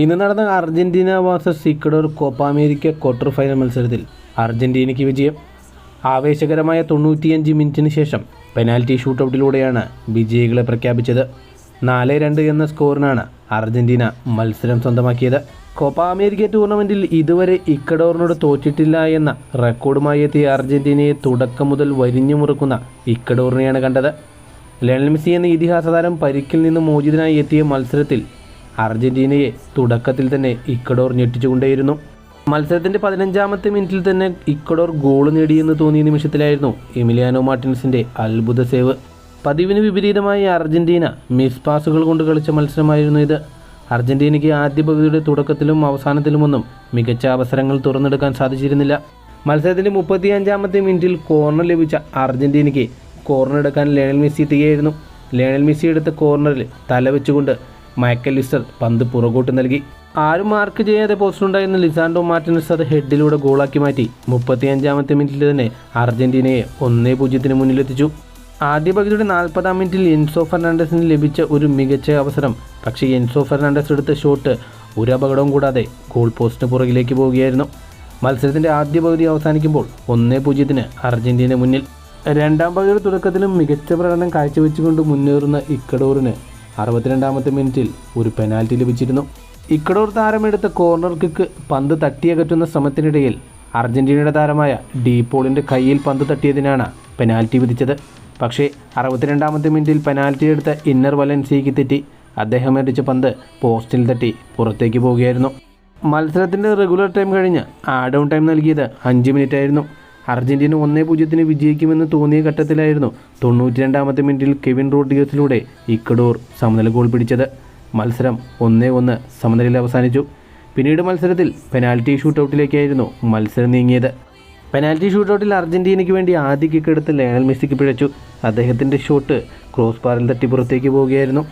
ഇന്ന് നടന്ന Argentina versus Ecuador Copa America quarter final മത്സരത്തിൽ അർജന്റീനയ്ക്ക് വിജയം. ആവേശകരമായ തൊണ്ണൂറ്റിയഞ്ച് മിനിറ്റിന് ശേഷം പെനാൽറ്റി ഷൂട്ടൗട്ടിലൂടെയാണ് വിജയികളെ പ്രഖ്യാപിച്ചത്. നാല് രണ്ട് എന്ന സ്കോറിനാണ് അർജന്റീന മത്സരം സ്വന്തമാക്കിയത്. കോപ്പ അമേരിക്ക ടൂർണമെന്റിൽ ഇതുവരെ ഇക്കഡോറിനോട് തോറ്റിട്ടില്ല എന്ന റെക്കോർഡുമായി എത്തിയ അർജന്റീനയെ തുടക്കം മുതൽ വരിഞ്ഞു മുറുക്കുന്ന ഇക്കഡോറിനെയാണ് കണ്ടത്. ലയണൽ മെസ്സി എന്ന ഇതിഹാസ താരം പരിക്കിൽ നിന്ന് മോചിതനായി എത്തിയ മത്സരത്തിൽ അർജന്റീനയെ തുടക്കത്തിൽ തന്നെ ഇക്കഡോർ ഞെട്ടിച്ചുകൊണ്ടേയിരുന്നു. മത്സരത്തിന്റെ പതിനഞ്ചാമത്തെ മിനിറ്റിൽ തന്നെ ഇക്കഡോർ ഗോൾ നേടിയെന്ന് തോന്നിയ നിമിഷത്തിലായിരുന്നു എമിലിയാനോ മാർട്ടിൻസിന്റെ അത്ഭുത സേവ്. പതിവിന് വിപരീതമായി അർജന്റീന മിസ് പാസുകൾ കൊണ്ട് കളിച്ച മത്സരമായിരുന്നു ഇത്. അർജന്റീനയ്ക്ക് ആദ്യ പകുതിയുടെ തുടക്കത്തിലും അവസാനത്തിലുമൊന്നും മികച്ച അവസരങ്ങൾ തുറന്നെടുക്കാൻ സാധിച്ചിരുന്നില്ല. മത്സരത്തിന്റെ മുപ്പത്തിയഞ്ചാമത്തെ മിനിറ്റിൽ കോർണർ ലഭിച്ച അർജന്റീനയ്ക്ക് കോർണർ എടുക്കാൻ ലയണൽ മെസ്സി എത്തുകയായിരുന്നു. ലയണൽ മെസ്സി എടുത്ത കോർണറിൽ തല വെച്ചുകൊണ്ട് മൈക്കൽ ലിസ്റ്റർ പന്ത് പുറകോട്ട് നൽകി. ആരും മാർക്ക് ചെയ്യാതെ പോസ്റ്റുണ്ടായിരുന്ന ലിസാൻഡോ മാർട്ടിനസ് അത് ഹെഡിലൂടെ ഗോളാക്കി മാറ്റി. മുപ്പത്തിയഞ്ചാമത്തെ മിനിറ്റിൽ തന്നെ അർജന്റീനയെ ഒന്നേ പൂജ്യത്തിന് മുന്നിലെത്തിച്ചു. ആദ്യ പകുതിയുടെ നാൽപ്പതാം മിനിറ്റിൽ എൻസോ ഫെർണാണ്ടസിന് ലഭിച്ച ഒരു മികച്ച അവസരം. പക്ഷേ എൻസോ ഫെർണാണ്ടസ് എടുത്ത ഷോട്ട് ഒരു അപകടവും കൂടാതെ ഗോൾ പോസ്റ്റിന് പുറകിലേക്ക് പോവുകയായിരുന്നു. മത്സരത്തിന്റെ ആദ്യ പകുതി അവസാനിക്കുമ്പോൾ ഒന്നേ പൂജ്യത്തിന് അർജന്റീന മുന്നിൽ. രണ്ടാം പകുതിയുടെ തുടക്കത്തിലും മികച്ച പ്രകടനം കാഴ്ചവെച്ചുകൊണ്ട് മുന്നേറുന്ന ഇക്കഡോറിന് അറുപത്തിരണ്ടാമത്തെ മിനിറ്റിൽ ഒരു പെനാൽറ്റി ലഭിച്ചിരുന്നു. ഇക്കഡോർ താരമെടുത്ത കോർണർ കിക്ക് പന്ത് തട്ടിയകറ്റുന്ന ശ്രമത്തിനിടയിൽ അർജന്റീനയുടെ താരമായ ഡീപോളിന്റെ കയ്യിൽ പന്ത് തട്ടിയതിനാണ് പെനാൽറ്റി വിധിച്ചത്. പക്ഷേ അറുപത്തിരണ്ടാമത്തെ മിനിറ്റിൽ പെനാൽറ്റി എടുത്ത ഇന്നർ വലൻസിയയ്ക്ക് തെറ്റി. അദ്ദേഹം എടിച്ച പന്ത് പോസ്റ്റിൽ തട്ടി പുറത്തേക്ക് പോവുകയായിരുന്നു മത്സരത്തിന്റെ റെഗുലർ ടൈം കഴിഞ്ഞ് ആഡ് ഓൺ ടൈം നൽകിയത് അഞ്ച് മിനിറ്റ് ആയിരുന്നു അർജന്റീന ഒന്നേ പൂജ്യത്തിന് വിജയിക്കുമെന്ന് തോന്നിയ ഘട്ടത്തിലായിരുന്നു തൊണ്ണൂറ്റി രണ്ടാമത്തെ മിനിറ്റിൽ കെവിൻ റോഡ്രിഗസിലൂടെ ഇക്കഡോർ സമനില ഗോൾ പിടിച്ചത്. മത്സരം ഒന്നേ ഒന്ന് സമനിലയിൽ അവസാനിച്ചു. പിന്നീട് മത്സരത്തിൽ പെനാൽറ്റി ഷൂട്ടൗട്ടിലേക്കായിരുന്നു മത്സരം നീങ്ങിയത്. പെനാൽറ്റി ഷൂട്ടൗട്ടിൽ അർജന്റീനയ്ക്ക് വേണ്ടി ആദ്യ കിക്ക് എടുത്ത് ലയണൽ മെസ്സിക്ക് പിഴച്ചു. അദ്ദേഹത്തിന്റെ ഷോട്ട് ക്രോസ് ബാറിൽ തട്ടി പുറത്തേക്ക് പോവുകയായിരുന്നു.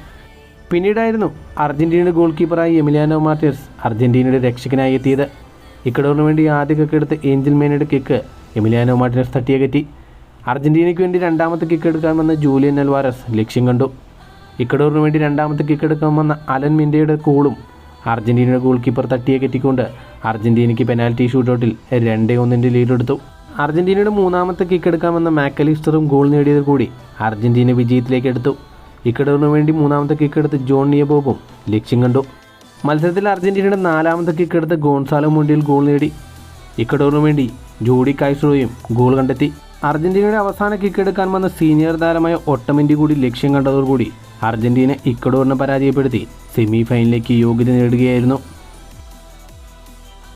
പിന്നീടായിരുന്നു അർജന്റീനയുടെ ഗോൾ കീപ്പറായി എമിലിയാനോ മാർട്ടിയസ് അർജന്റീനയുടെ രക്ഷകനായി എത്തിയത്. ഇക്കഡോറിന് വേണ്ടി ആദ്യ കിക്ക് എടുത്ത് ഏഞ്ചൽ മേനയുടെ കിക്ക് എമിലിയാനോ മാർട്ടിനസ് തട്ടിയകറ്റി അർജന്റീനയ്ക്ക് വേണ്ടി രണ്ടാമത്തെ കിക്ക് എടുക്കാൻ വന്ന ജൂലിയൻ അൽവാരസ് ലക്ഷ്യം കണ്ടു. ഇക്കഡോറിന് വേണ്ടി രണ്ടാമത്തെ കിക്ക് എടുക്കാൻ വന്ന അലൻ മിൻഡയുടെ കോളും അർജന്റീനയുടെ ഗോൾ കീപ്പർ തട്ടിയകറ്റിക്കൊണ്ട് അർജന്റീനയ്ക്ക് പെനാൽറ്റി ഷൂട്ടൗട്ടിൽ രണ്ടേ ഒന്നിന്റെ ലീഡെടുത്തു അർജന്റീനയുടെ മൂന്നാമത്തെ കിക്ക് എടുക്കാൻ വന്ന മാക്കലിസ്റ്ററും ഗോൾ നേടിയത് കൂടി അർജന്റീന വിജയത്തിലേക്ക് എടുത്തു. ഇക്കഡോറിന് വേണ്ടി മൂന്നാമത്തെ കിക്ക് എടുത്ത് ജോൺ നിയബോബും ലക്ഷ്യം കണ്ടു. മത്സരത്തിൽ അർജന്റീനയുടെ നാലാമത്തെ കിക്ക് എടുത്ത് ഗോൺസാലോ മുണ്ടിയിൽ ഗോൾ നേടി. ഇക്കഡോറിന് വേണ്ടി ജോഡി കായ്സോയും ഗോൾ കണ്ടെത്തി. അർജന്റീനയുടെ അവസാന കിക്ക് എടുക്കാൻ വന്ന സീനിയർ താരമായ ഒട്ടമിന്റെ കൂടി ലക്ഷ്യം കണ്ടതോടുകൂടി അർജന്റീന ഇക്കഡോറിനെ പരാജയപ്പെടുത്തി സെമി ഫൈനലിലേക്ക് യോഗ്യത നേടുകയായിരുന്നു.